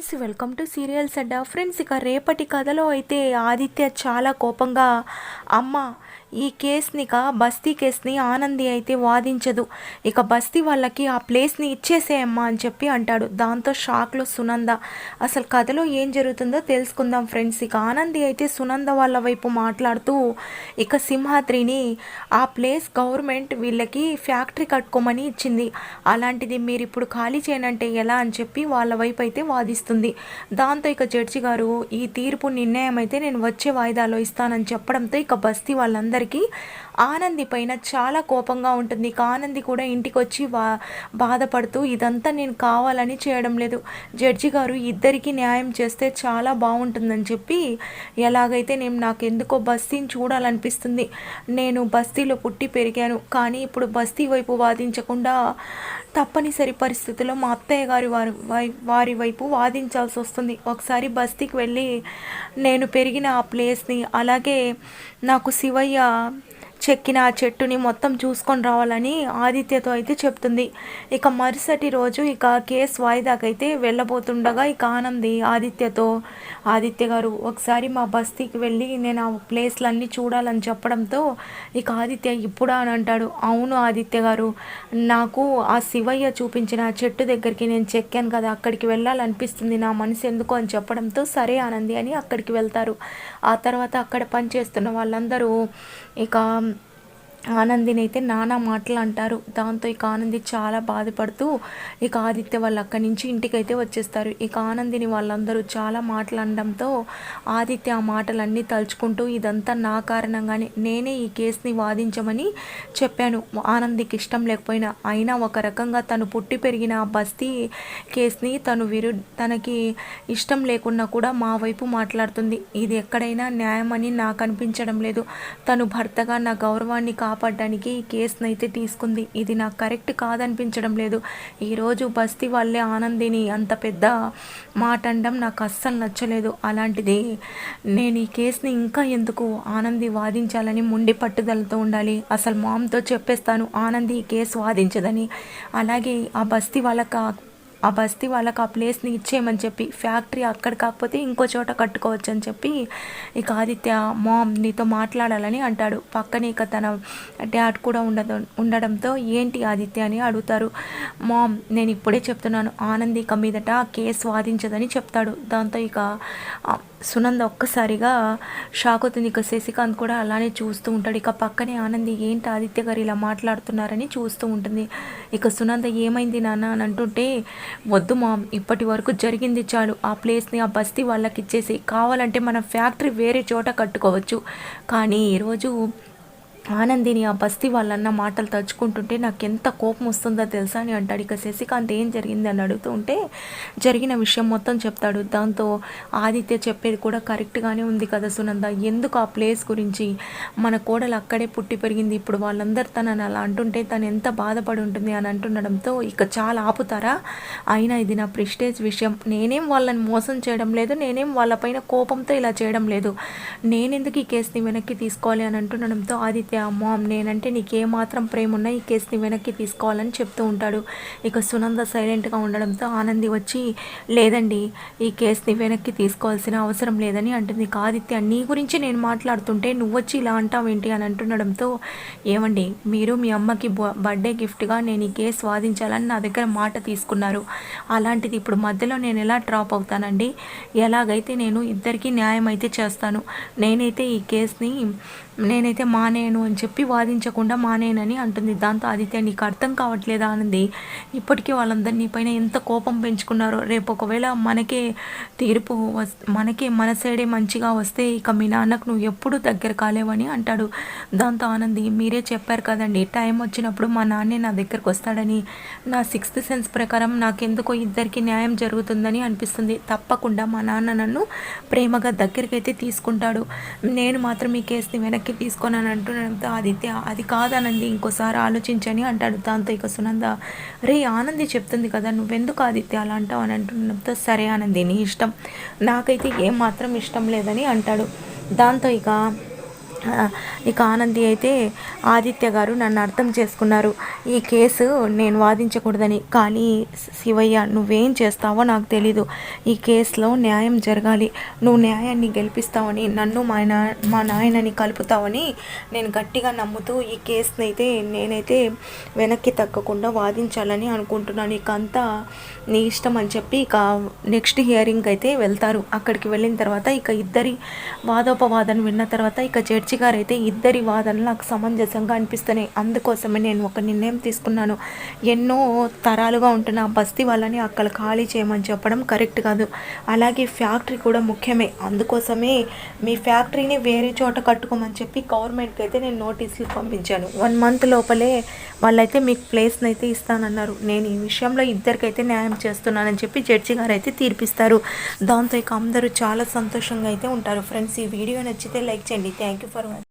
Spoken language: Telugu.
Friends welcome to serials Adda friends ఇక రేపటి కథలో అయితే ఆదిత్య చాలా కోపంగా అమ్మ ఈ కేస్ని ఇక బస్తీ కేస్ని ఆనంది అయితే వాదించదు. ఇక బస్తీ వాళ్ళకి ఆ ప్లేస్ని ఇచ్చేసేయమ్మా అని చెప్పి అంటాడు. దాంతో షాక్లో సునంద. అసలు కథలో ఏం జరుగుతుందో తెలుసుకుందాం ఫ్రెండ్స్. ఇక ఆనంది అయితే సునంద వాళ్ళ వైపు మాట్లాడుతూ ఇక సింహాద్రిని ఆ ప్లేస్ గవర్నమెంట్ వీళ్ళకి ఫ్యాక్టరీ కట్టుకోమని ఇచ్చింది. అలాంటిది మీరు ఇప్పుడు ఖాళీ చేయనంటే ఎలా అని చెప్పి వాళ్ళ వైపు అయితే వాదిస్తుంది. దాంతో ఇక జడ్జి గారు ఈ తీర్పు నిర్ణయం అయితే నేను వచ్చే వాయిదాలో ఇస్తానని చెప్పడంతో ఇక బస్తీ వాళ్ళందరూ వాళ్ళందరికీ ఆనంది పైన చాలా కోపంగా ఉంటుంది. ఆనంది కూడా ఇంటికి వచ్చి బా బాధపడుతూ ఇదంతా నేను కావాలని చేయడం లేదు. జడ్జి గారు ఇద్దరికీ న్యాయం చేస్తే చాలా బాగుంటుందని చెప్పి ఎలాగైతే నేను నాకు ఎందుకో బస్తీని చూడాలనిపిస్తుంది. నేను బస్తీలో పుట్టి పెరిగాను. కానీ ఇప్పుడు బస్తీ వైపు వాదించకుండా తప్పనిసరి పరిస్థితుల్లో మా అత్తయ్య గారి వారి వై- వారి వైపు వాదించాల్సి వస్తుంది. ఒకసారి బస్తీకి వెళ్ళి నేను పెరిగిన ఆ ప్లేస్ని అలాగే నాకు శివయ్య 감사합니다. చెక్కిన ఆ చెట్టుని మొత్తం చూసుకొని రావాలని ఆదిత్యతో అయితే చెప్తుంది. ఇక మరుసటి రోజు ఇక కేసు వాయిదాకైతే వెళ్ళబోతుండగా ఇక ఆనంది ఆదిత్యతో ఆదిత్య గారు ఒకసారి మా బస్తీకి వెళ్ళి నేను ఆ ప్లేస్లన్నీ చూడాలని చెప్పడంతో ఇక ఆదిత్య ఇప్పుడా అని అంటాడు. అవును ఆదిత్య గారు నాకు ఆ శివయ్య చూపించిన ఆ చెట్టు దగ్గరికి నేను చెక్కాను కదా అక్కడికి వెళ్ళాలనిపిస్తుంది నా మనసు ఎందుకు అని చెప్పడంతో సరే ఆనంది అని అక్కడికి వెళ్తారు. ఆ తర్వాత అక్కడ పనిచేస్తున్న వాళ్ళందరూ ఇక ఆనందిని అయితే నానా మాటలు అంటారు. దాంతో ఇక ఆనంది చాలా బాధపడుతూ ఇక ఆదిత్య వాళ్ళు అక్కడి నుంచి ఇంటికైతే వచ్చేస్తారు. ఇక ఆనందిని వాళ్ళందరూ చాలా మాటలు అనడంతో ఆదిత్య ఆ మాటలన్నీ తలుచుకుంటూ ఇదంతా నా కారణంగానే నేనే ఈ కేసుని వాదించమని చెప్పాను. ఆనందికి ఇష్టం లేకపోయినా అయినా ఒక రకంగా తను పుట్టి పెరిగిన ఆ బస్తీ కేసుని తను విరు తనకి ఇష్టం లేకున్నా కూడా మా వైపు మాట్లాడుతుంది. ఇది ఎక్కడైనా న్యాయం అని నాకు అనిపించడం లేదు. తను భర్తగా నా గౌరవాన్ని కాపాడడానికి ఈ కేసును అయితే తీసుకుంది. ఇది నాకు కరెక్ట్ కాదనిపించడం లేదు. ఈరోజు బస్తీ వాళ్ళే ఆనందిని అంత పెద్ద మాట అనడం నాకు అస్సలు నచ్చలేదు. అలాంటిది నేను ఈ కేసుని ఇంకా ఎందుకు ఆనంది వాదించాలని ముండి పట్టుదలతో ఉండాలి? అసలు మామ్తో చెప్పేస్తాను ఆనంది ఈ కేసు వాదించదని. అలాగే ఆ బస్తీ వాళ్ళకి ఆ- బస్తీ వాళ్ళకి ఆ ప్లేస్ని ఇచ్చేయమని చెప్పి ఫ్యాక్టరీ అక్కడ కాకపోతే ఇంకో చోట కట్టుకోవచ్చు అని చెప్పి ఇక ఆదిత్య మామ్ నీతో మాట్లాడాలని అంటాడు. పక్కనే ఇక తన డాడ్ కూడా ఉండదు ఉండడంతో ఏంటి ఆదిత్య అని అడుగుతారు. మామ్ నేను ఇప్పుడే చెప్తున్నాను ఆనంద్ ఇక మీదట కేసు వాదించదని చెప్తాడు. దాంతో ఇక సునంద ఒక్కసారిగా షాక్ అవుతుంది. ఇక శశికాంత్ కూడా అలానే చూస్తూ ఉంటాడు. ఇక పక్కనే ఆనంది ఏంటి ఆదిత్య గారు ఇలా మాట్లాడుతున్నారని చూస్తూ ఉంటుంది. ఇక సునంద ఏమైంది నాన్న? అని అంటుంటే వద్దు మామ్ ఇప్పటి వరకు జరిగింది చాలు. ఆ ప్లేస్ని ఆ బస్తీ వాళ్ళకి ఇచ్చేసి కావాలంటే మన ఫ్యాక్టరీ వేరే చోట కట్టుకోవచ్చు. కానీ ఈరోజు ఆనందిని ఆ బస్తీ వాళ్ళన్న మాటలు తలుచుకుంటుంటే నాకు ఎంత కోపం వస్తుందో తెలుసా అని అంటాడు. ఇక శశికాంత్ ఏం జరిగింది అని అడుగుతూ ఉంటే జరిగిన విషయం మొత్తం చెప్తాడు. దాంతో ఆదిత్య చెప్పేది కూడా కరెక్ట్గానే ఉంది కదా సునంద. ఎందుకు ఆ ప్లేస్ గురించి? మన కోడలు అక్కడే పుట్టి పెరిగింది. ఇప్పుడు వాళ్ళందరూ తనని అలా అంటుంటే తను ఎంత బాధపడి ఉంటుంది అని అంటుండడంతో ఇక చాలా ఆపుతారా? అయినా ఇది నా ప్రిస్టేజ్ విషయం. నేనేం వాళ్ళని మోసం చేయడం లేదు. నేనేం వాళ్ళపైన కోపంతో ఇలా చేయడం లేదు. నేనెందుకు ఈ కేసుని వెనక్కి తీసుకోవాలి అని అంటుండడంతో ఆదిత్య మామ్ నేనంటే నీకేమాత్రం ప్రేమ ఉన్నా ఈ కేసుని వెనక్కి తీసుకోవాలని చెప్తూ ఉంటాడు. ఇక సునంద సైలెంట్గా ఉండడంతో ఆనంది వచ్చి లేదండి ఈ కేసుని వెనక్కి తీసుకోవాల్సిన అవసరం లేదని అంటుంది. కాదిత్య ఆదిత్య నీ గురించి నేను మాట్లాడుతుంటే నువ్వు వచ్చి ఇలా అంటావేంటి? అని అంటుండడంతో ఏమండి మీరు మీ అమ్మకి బ- బర్త్డే గిఫ్ట్గా నేను ఈ కేసు వాదించాలని నా దగ్గర మాట తీసుకున్నారు. అలాంటిది ఇప్పుడు మధ్యలో నేను ఎలా డ్రాప్ అవుతానండి? ఎలాగైతే నేను ఇద్దరికీ న్యాయం అయితే చేస్తాను. నేనైతే ఈ కేసుని నేనైతే మానేయను అని చెప్పి వాదించకుండా మానేయనని అంటుంది. దాంతో ఆదిత్య నీకు అర్థం కావట్లేదా అన్నది ఇప్పటికీ వాళ్ళందరూ నీ పైన ఎంత కోపం పెంచుకున్నారో రేపు ఒకవేళ మనకే తీర్పు వస్ మనకే మన సైడే మంచిగా వస్తే ఇక మీ నాన్నకు నువ్వు ఎప్పుడు దగ్గర కాలేవని అంటాడు. దాంతో ఆనంది మీరే చెప్పారు కదండి టైం వచ్చినప్పుడు మా నాన్నే నా దగ్గరకు వస్తాడని. నా సిక్స్త్ సెన్స్ ప్రకారం నాకెందుకో ఇద్దరికి న్యాయం జరుగుతుందని అనిపిస్తుంది. తప్పకుండా మా నాన్న నన్ను ప్రేమగా దగ్గరికైతే తీసుకుంటాడు. నేను మాత్రం ఈ కేసుని వెనక్కి తీసుకోనని అంటుండడంతో ఆదిత్య అది కాదనంది ఇంకోసారి ఆలోచించని అంటాడు దాంతో ఇక సునంద. రే ఆనంది చెప్తుంది కదా నువ్వెందుకు ఆదిత్య అలా అంటావు అని అంటుండడంతో సరే ఆనంది నీ ఇష్టం. నాకైతే ఏం మాత్రం ఇష్టం లేదని అంటాడు. దాంతో ఇక ఇక ఆనంది అయితే ఆదిత్య గారు నన్ను అర్థం చేసుకున్నారు. ఈ కేసు నేను వాదించకూడదని కానీ శివయ్య నువ్వేం చేస్తావో నాకు తెలీదు. ఈ కేసులో న్యాయం జరగాలి. నువ్వు న్యాయాన్ని గెలిపిస్తావని నన్ను మా నా మా నాయనని కలుపుతావని నేను గట్టిగా నమ్ముతూ ఈ కేసుని అయితే నేనైతే వెనక్కి తగ్గకుండా వాదించాలని అనుకుంటున్నాను. ఇక అంతా నీ ఇష్టం అని చెప్పి ఇక నెక్స్ట్ హియరింగ్ అయితే వెళ్తారు. అక్కడికి వెళ్ళిన తర్వాత ఇక ఇద్దరి వాదోపవాదం విన్న తర్వాత ఇక జడ్జి గారు అయితే ఇద్దరి వాదనలు నాకు సమంజసంగా అనిపిస్తున్నాయి. అందుకోసమే నేను ఒక నిర్ణయం తీసుకున్నాను. ఎన్నో తరాలుగా ఉంటున్న ఆ బస్తీ వాళ్ళని అక్కడ ఖాళీ చేయమని చెప్పడం కరెక్ట్ కాదు. అలాగే ఫ్యాక్టరీ కూడా ముఖ్యమే. అందుకోసమే మీ ఫ్యాక్టరీని వేరే చోట కట్టుకోమని చెప్పి గవర్నమెంట్కి అయితే నేను నోటీసులు పంపించాను. వన్ మంత్ లోపలే వాళ్ళైతే మీకు ప్లేస్ని అయితే ఇస్తానన్నారు. నేను ఈ విషయంలో ఇద్దరికైతే న్యాయం చేస్తున్నానని చెప్పి జడ్జి గారు అయితే తీర్పిస్తారు. దాంతో ఇక అందరూ చాలా సంతోషంగా అయితే ఉంటారు. ఫ్రెండ్స్ ఈ వీడియో నచ్చితే లైక్ చేయండి. థ్యాంక్ యూ ఫర్ பாருங்கள்